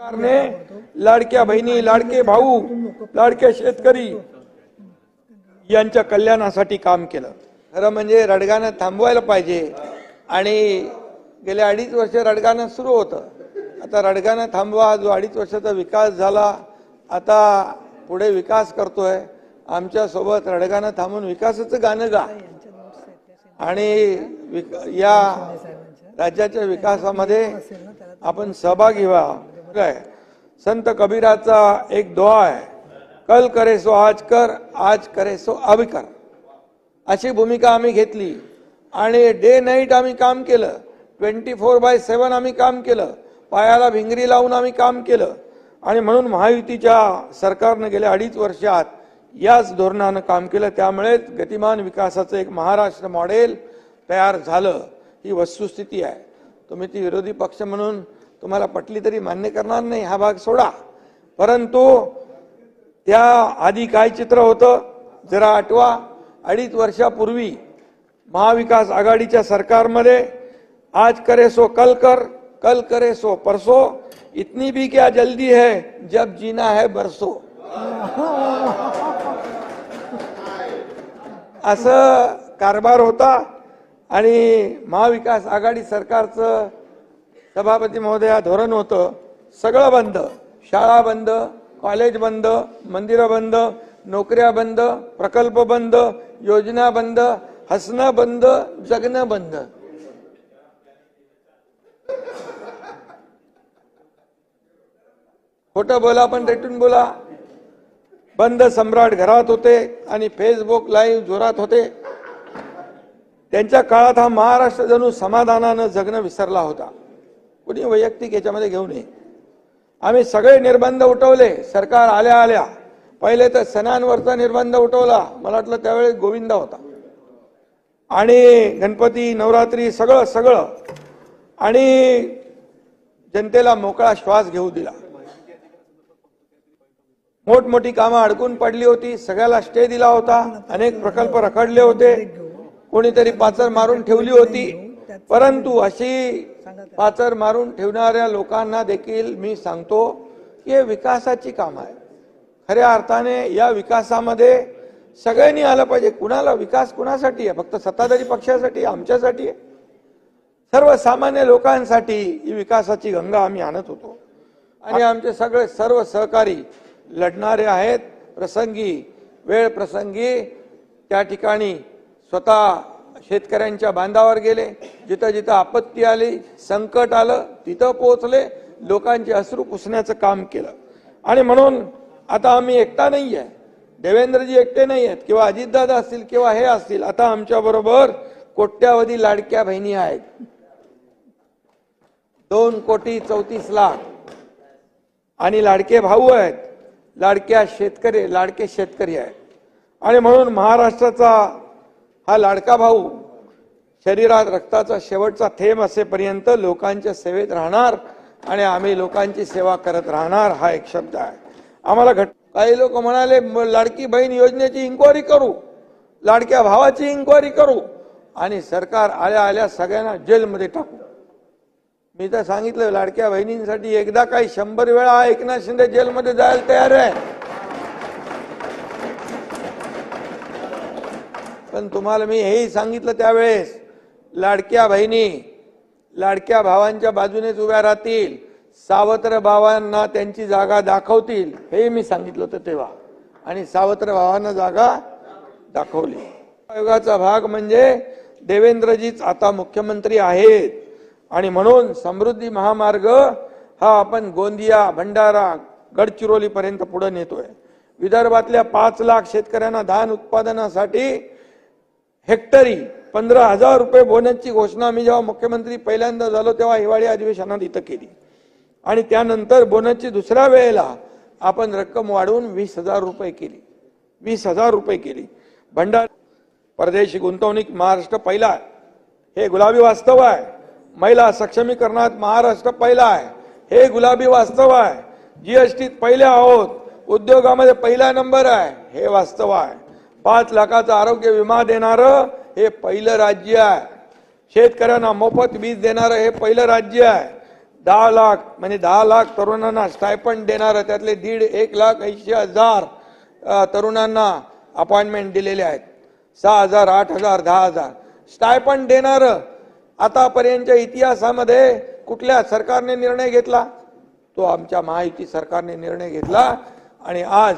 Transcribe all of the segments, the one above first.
सरकारने लाडक्या बहिणी लाडके भाऊ लाडके शेतकरी यांच्या कल्याणासाठी काम केलं. खरं म्हणजे रडगाणं थांबवायला पाहिजे. आणि गेल्या अडीच वर्ष रडगाणं सुरू होतं. आता रडगाणं थांबवा जो अडीच वर्षाचा विकास झाला आता पुढे विकास करतोय. आमच्यासोबत रडगाणं थांबून विकासाचं गाणं गा. आणि विक- या राज्याच्या विकासामध्ये आपण सहभागी व्हा. काय संत कबीराचा एक दुआ आहे. कल करे सो आज कर आज करे सो अब कर. अशी भूमिका आम्ही घेतली. आणि डे नाईट आम्ही काम केलं. ट्वेंटी फोर बाय सेवन आम्ही काम केलं. पायाला भिंगरी लावून आम्ही काम केलं. आणि म्हणून महायुतीच्या सरकारनं गेल्या अडीच वर्षात याच धोरणानं काम केलं. त्यामुळेच गतिमान विकासाचं एक महाराष्ट्र मॉडेल तयार झालं. ही वस्तुस्थिती आहे. तुम्ही ती विरोधी पक्ष म्हणून तुम्हाला पटली तरी मान्य करणार नाही हा भाग सोडा. परंतु त्या आधी काय चित्र होतं जरा आठवा. अडीच वर्षापूर्वी महाविकास आघाडीच्या सरकारमध्ये आज करे सो कल कर कल करे सो परसो इतनी भी क्या जल्दी है जब जीना है बरसो. असं कारभार होता आणि महाविकास आघाडी सरकारचं सभापती महोदया धोरण होतं सगळं बंद. शाळा बंद कॉलेज बंद मंदिरं बंद नोकऱ्या बंद प्रकल्प बंद योजना बंद हसणं बंद जगणं बंद. खोटं बोला पण रेटून बोला. बंद सम्राट घरात होते आणि फेसबुक लाईव्ह जोरात होते. त्यांच्या काळात हा महाराष्ट्र जणू समाधानानं जगणं विसरला होता. कुणी वैयक्तिक याच्यामध्ये घेऊ नये. आम्ही सगळे निर्बंध उठवले सरकार आल्या आल्या. पहिले तर सणांवरचा निर्बंध उठवला. मला वाटलं त्यावेळेस गोविंदा होता. आणि गणपती नवरात्री सगळं सगळं. आणि जनतेला मोकळा श्वास घेऊ दिला. मोठमोठी कामं अडकून पडली होती. सगळ्याला स्टे दिला होता. अनेक प्रकल्प रखडले होते. कोणीतरी पाचर मारून ठेवली होती. परंतु अशी पाचर मारून ठेवणाऱ्या लोकांना देखील मी सांगतो की हे विकासाची काम आहे. खऱ्या अर्थाने या विकासामध्ये सगळ्यांनी आलं पाहिजे. कुणाला विकास कुणासाठी आहे? फक्त सत्ताधारी पक्षासाठी आमच्यासाठी? आहे सर्वसामान्य लोकांसाठी ही विकासाची गंगा आम्ही आणत होतो. आणि आमचे सगळे सर्व सहकारी लढणारे आहेत. प्रसंगी वेळ प्रसंगी त्या ठिकाणी स्वतः शेतकऱ्यांच्या बांधावर गेले. जिथं जिथं आपत्ती आली संकट आलं तिथं पोहोचले लोकांचे अश्रू पुसण्याचं काम केलं. आणि म्हणून आता आम्ही एकटा नाही आहे देवेंद्रजी एकटे नाही आहेत किंवा अजितदादा असतील किंवा हे असतील आता आमच्या बरोबर कोट्यावधी लाडक्या बहिणी आहेत. दोन कोटी चौतीस लाख. आणि लाडके भाऊ आहेत लाडक्या शेतकरी लाडके शेतकरी आहेत. आणि म्हणून महाराष्ट्राचा हा लाडका भाऊ शरीरात रक्ताचा शेवटचा थेंब असेपर्यंत लोकांच्या सेवेत राहणार आणि आम्ही लोकांची सेवा करत राहणार हा एक शब्द आहे. आम्हाला घट काही लोक म्हणाले लाडकी बहीण योजनेची इन्क्वायरी करू. लाडक्या भावाची इन्क्वायरी करू. आणि सरकार आल्या आल्या सगळ्यांना जेलमध्ये टाकू. मी तर सांगितलं लाडक्या बहिणींसाठी एकदा काही शंभर वेळा एकनाथ शिंदे जेलमध्ये जायला तयार आहे. पण तुम्हाला मी हेही सांगितलं त्यावेळेस लाडक्या बहिणी लाडक्या भावांच्या बाजूनेच उभ्या राहतील. सावत्र भावांना त्यांची जागा दाखवतील हे मी सांगितलं होतं तेव्हा. आणि सावत्र भावांना जागा दाखवली. आयोगाचा भाग म्हणजे देवेंद्रजीच आता मुख्यमंत्री आहेत. आणि म्हणून समृद्धी महामार्ग हा आपण गोंदिया भंडारा गडचिरोलीपर्यंत पुढे नेतोय. विदर्भातल्या पाच लाख शेतकऱ्यांना धान उत्पादनासाठी हेक्टरी पंधरा हजार रुपये बोनसची घोषणा मी जेव्हा मुख्यमंत्री पहिल्यांदा झालो तेव्हा हिवाळी अधिवेशनात इथं केली. आणि त्यानंतर बोनसची दुसऱ्या वेळेला आपण रक्कम वाढवून वीस हजार रुपये केली. वीस हजार रुपये केली. भंडार परदेशी गुंतवणूक महाराष्ट्र पहिला आहे. हे गुलाबी वास्तव आहे. महिला सक्षमीकरणात महाराष्ट्र पहिला आहे. हे गुलाबी वास्तव आहे. जीएसटीत पहिले आहोत. उद्योगामध्ये पहिला नंबर आहे. हे वास्तव आहे. पाच लाखाचा आरोग्य विमा देणारं हे पहिलं राज्य आहे. शेतकऱ्यांना मोफत वीज देणारं हे पहिलं राज्य आहे. दहा लाख म्हणजे दहा लाख तरुणांना स्टायपंड देणारं त्यातले दीड एक लाख ऐंशी हजार तरुणांना अपॉइंटमेंट दिलेले आहेत. सहा हजार आठ हजार दहा हजार. स्टायपंड देणारं आतापर्यंतच्या इतिहासामध्ये कुठल्या सरकारने निर्णय घेतला? तो आमच्या महायुती सरकारने निर्णय घेतला आणि आज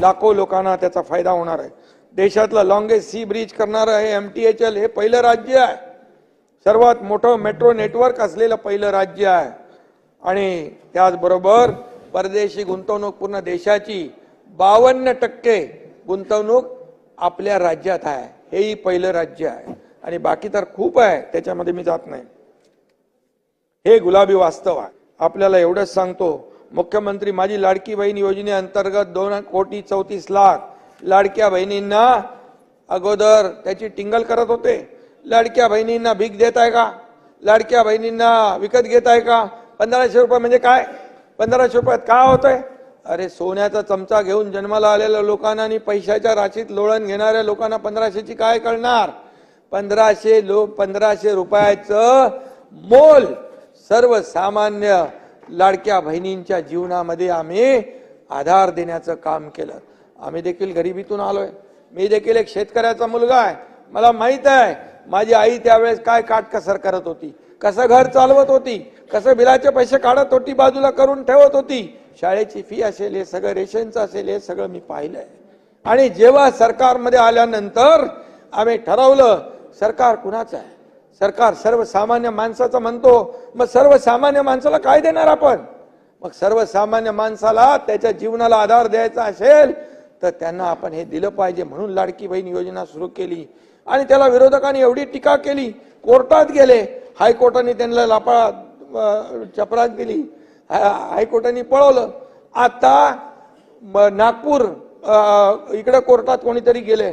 लाखो लोकांना त्याचा फायदा होणार आहे. देशातलं लॉंगेस्ट सी ब्रिज करणारं हे एम टी एच एल हे पहिलं राज्य आहे. सर्वात मोठं मेट्रो नेटवर्क असलेलं पहिलं राज्य आहे. आणि त्याचबरोबर परदेशी गुंतवणूक पूर्ण देशाची बावन्न टक्के गुंतवणूक आपल्या राज्यात आहे. हेही पहिलं राज्य आहे. आणि बाकी तर खूप आहे. त्याच्यामध्ये मी जात नाही. हे गुलाबी वास्तव आहे. आपल्याला एवढंच सांगतो. मुख्यमंत्री माझी लाडकी बहीण योजनेअंतर्गत दोन कोटी चौतीस लाख लाडक्या बहिणींना अगोदर त्याची टिंगल करत होते. लाडक्या बहिणींना भीक देत आहे का? लाडक्या बहिणींना विकत घेत आहे का? पंधराशे रुपये म्हणजे काय? पंधराशे रुपयात काय होतंय? अरे सोन्याचा चमचा घेऊन जन्माला आलेल्या लोकांना आणि पैशाच्या राशीत लोळण घेणाऱ्या लोकांना पंधराशेची काय कळणार? पंधराशे लो पंधराशे रुपयाचं मोल सर्वसामान्य लाडक्या बहिणींच्या जीवनामध्ये आम्ही आधार देण्याचं काम केलं. आम्ही देखील गरिबीतून आलोय. मी देखील एक शेतकऱ्याचा मुलगा आहे. मला माहीत आहे माझी आई त्यावेळेस काय काटकसर करत होती कसं घर चालवत होती कसं बिलाचे पैसे काढत होती बाजूला करून ठेवत होती. शाळेची फी असेल हे सगळं रेशनचं असेल हे सगळं मी पाहिलंय. आणि जेव्हा सरकारमध्ये आल्यानंतर आम्ही ठरवलं सरकार कुणाचं आहे? सरकार सर्वसामान्य माणसाचं म्हणतो. मग सर्वसामान्य माणसाला काय देणार आपण? मग सर्वसामान्य माणसाला त्याच्या जीवनाला आधार द्यायचा असेल तर त्यांना आपण हे दिलं पाहिजे म्हणून लाडकी बहीण योजना सुरू केली. आणि त्याला विरोधकांनी एवढी टीका केली. कोर्टात गेले. हायकोर्टाने त्यांना लापाळा चपरात दिली. हायकोर्टाने पळवलं. आता नागपूर इकडे कोर्टात कोणीतरी गेले.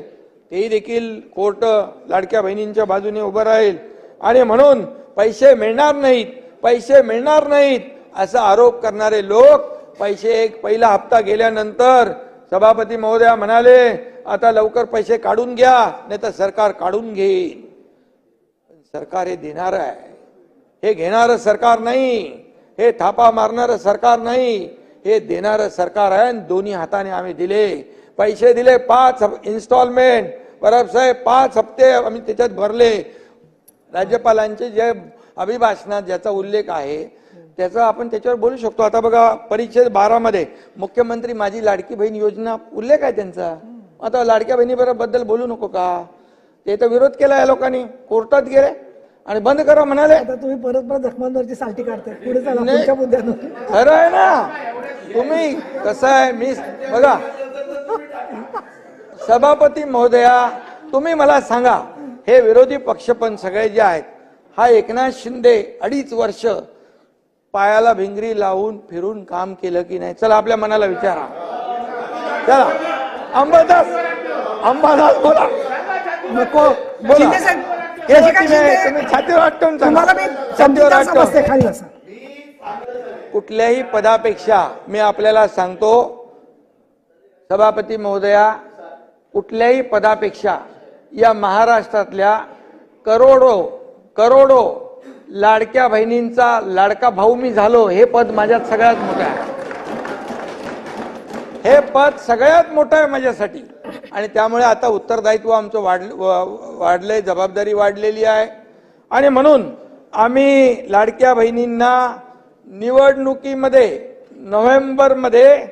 तेही देखील कोर्ट लाडक्या बहिणींच्या बाजूने उभं राहील. आणि म्हणून पैसे मिळणार नाहीत. पैसे मिळणार नाहीत असा आरोप करणारे लोक पैसे एक पहिला हप्ता गेल्यानंतर सभापती महोदया म्हणाले आता लवकर पैसे काढून घ्या नाही तर सरकार काढून घेईल सरकार हे देणार आहे. हे घेणारं सरकार नाही. हे थापा मारणारं सरकार नाही. हे देणारं सरकार आहे आणि दोन्ही हाताने आम्ही दिले. पैसे दिले पाच इन्स्टॉलमेंट परब साहेब पाच हप्ते आम्ही त्याच्यात भरले. राज्यपालांचे जे अभिभाषणात ज्याचा उल्लेख आहे त्याचा आपण त्याच्यावर बोलू शकतो. आता बघा परिच्छेद बारा मध्ये मुख्यमंत्री माझी लाडकी बहीण योजना उल्लेख आहे त्यांचा. आता लाडक्या बहिणीबद्दल बोलू नको का? ते तर विरोध केला या लोकांनी. कोर्टात गेले आणि बंद करा म्हणाले. आता तुम्ही परत परत जखमांवरची सालटी काढताय. पुढे खरं आहे ना. तुम्ही कसं आहे मी बघा. सभापती महोदया तुम्ही मला सांगा हे विरोधी पक्ष पण सगळे जे आहेत हा एकनाथ शिंदे अडीच वर्ष पायाला भिंगरी लावून फिरून काम केलं की नाही? चला आपल्या मनाला विचारा. चला. अंबादास अंबादास बोला. नको बोला. तुम्ही- छातीवर छातीवर कुठल्याही पदापेक्षा मी आपल्याला सांगतो सभापती महोदया कुठल्याही पदापेक्षा या महाराष्ट्रातल्या करोडो करोडो लाडक्या बहिणींचा लाडका भाऊ मी झालो हे पद माझ्यात सगळ्यात मोठं आहे. हे पद सगळ्यात मोठं आहे माझ्यासाठी. आणि त्यामुळे आता उत्तरदायित्व आमचं वाढ वाढलंय जबाबदारी वाढलेली आहे. आणि म्हणून आम्ही लाडक्या बहिणींना निवडणुकीमध्ये नोव्हेंबरमध्ये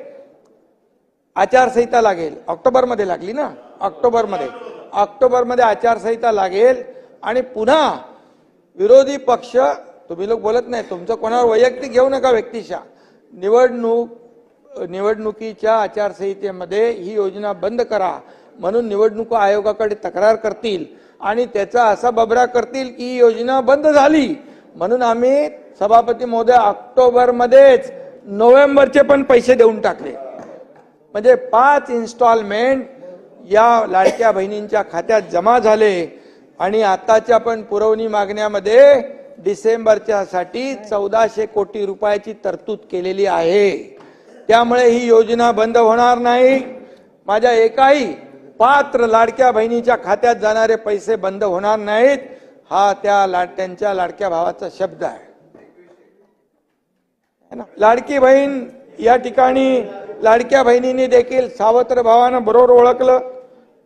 आचारसंहिता लागेल. ऑक्टोबरमध्ये लागली ना? ऑक्टोबरमध्ये. ऑक्टोबरमध्ये आचारसंहिता लागेल. आणि पुन्हा विरोधी पक्ष तुम्ही लोक बोलत नाही तुमचं कोणावर वैयक्तिक घेऊ नका व्यक्तिशा निवडणूक निवडणुकीच्या आचारसंहितेमध्ये ही योजना बंद करा. म्हणून निवडणूक आयोगाकडे तक्रार करतील आणि त्याचा असा बबरा करतील की ही योजना बंद झाली. म्हणून आम्ही सभापती महोदय ऑक्टोबरमध्येच नोव्हेंबरचे पण पैसे देऊन टाकले. म्हणजे पाच इन्स्टॉलमेंट या लाडक्या बहिणींच्या खात्यात जमा झाले. आणि आताच्या पण पुरवणी मागण्यामध्ये डिसेंबरच्या साठी चौदाशे कोटी रुपयाची तरतूद केलेली आहे. त्यामुळे ही योजना बंद होणार नाही. माझ्या एकाही पात्र लाडक्या बहिणीच्या खात्यात जाणारे पैसे बंद होणार नाहीत. हा त्या लाड त्यांच्या लाडक्या भावाचा शब्द आहे. ना? लाडकी बहीण या ठिकाणी लाडक्या बहिणीने देखील सावत्र भावानं बरोबर ओळखलं.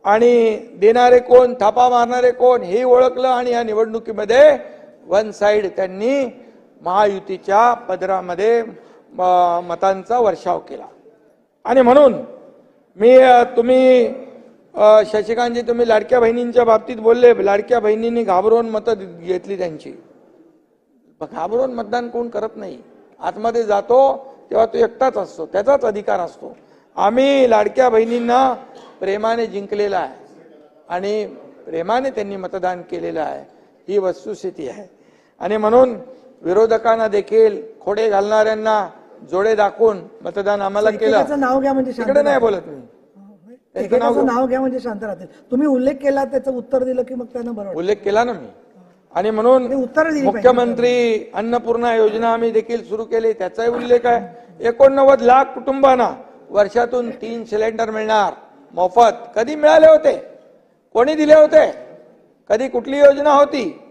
आणि देणारे कोण थापा मारणारे कोण हे ओळखलं आणि या निवडणुकीमध्ये वन साईड त्यांनी महायुतीच्या पदरामध्ये मतांचा वर्षाव केला. आणि म्हणून मी तुम्ही शशिकांतजी तुम्ही लाडक्या बहिणींच्या बाबतीत बोलले लाडक्या बहिणींनी घाबरून मतं घेतली त्यांची. घाबरून मतदान कोण करत नाही? आतमध्ये जातो तेव्हा तो एकटाच असतो त्याचाच अधिकार असतो. आम्ही लाडक्या बहिणींना प्रेमाने जिंकलेला आहे. आणि प्रेमाने त्यांनी मतदान केलेलं आहे. ही वस्तुस्थिती आहे. आणि म्हणून विरोधकांना देखील खोडे घालणाऱ्यांना जोडे दाखवून मतदान आम्हाला केलं. नाव घ्या म्हणजे तिकडे नाही. बोलत मी. नाव घ्या. म्हणजे शांत राहतील. तुम्ही उल्लेख केला त्याचं उत्तर दिलं की मग त्यांना बरं वाटेल. उल्लेख केला ना मी. आणि म्हणून उत्तर. मुख्यमंत्री अन्नपूर्णा योजना आम्ही देखील सुरू केली. त्याचाही उल्लेख आहे. एकोणनव्वद लाख कुटुंबांना वर्षातून तीन सिलेंडर मिळणार. मोफत. कधी मिळाले होते? कोणी दिले होते? कधी कुठली योजना होती?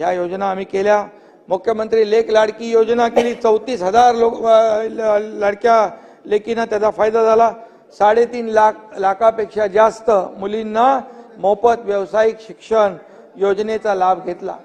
या योजना आम्ही केल्या. मुख्यमंत्री लेख लाडकी योजना केली. चौतीस हजार लोक ल- लाडक्या लेकींना त्याचा फायदा झाला. साडेतीन लाख लाखापेक्षा जास्त मुलींना मोफत व्यावसायिक शिक्षण योजनेचा लाभ घेतला.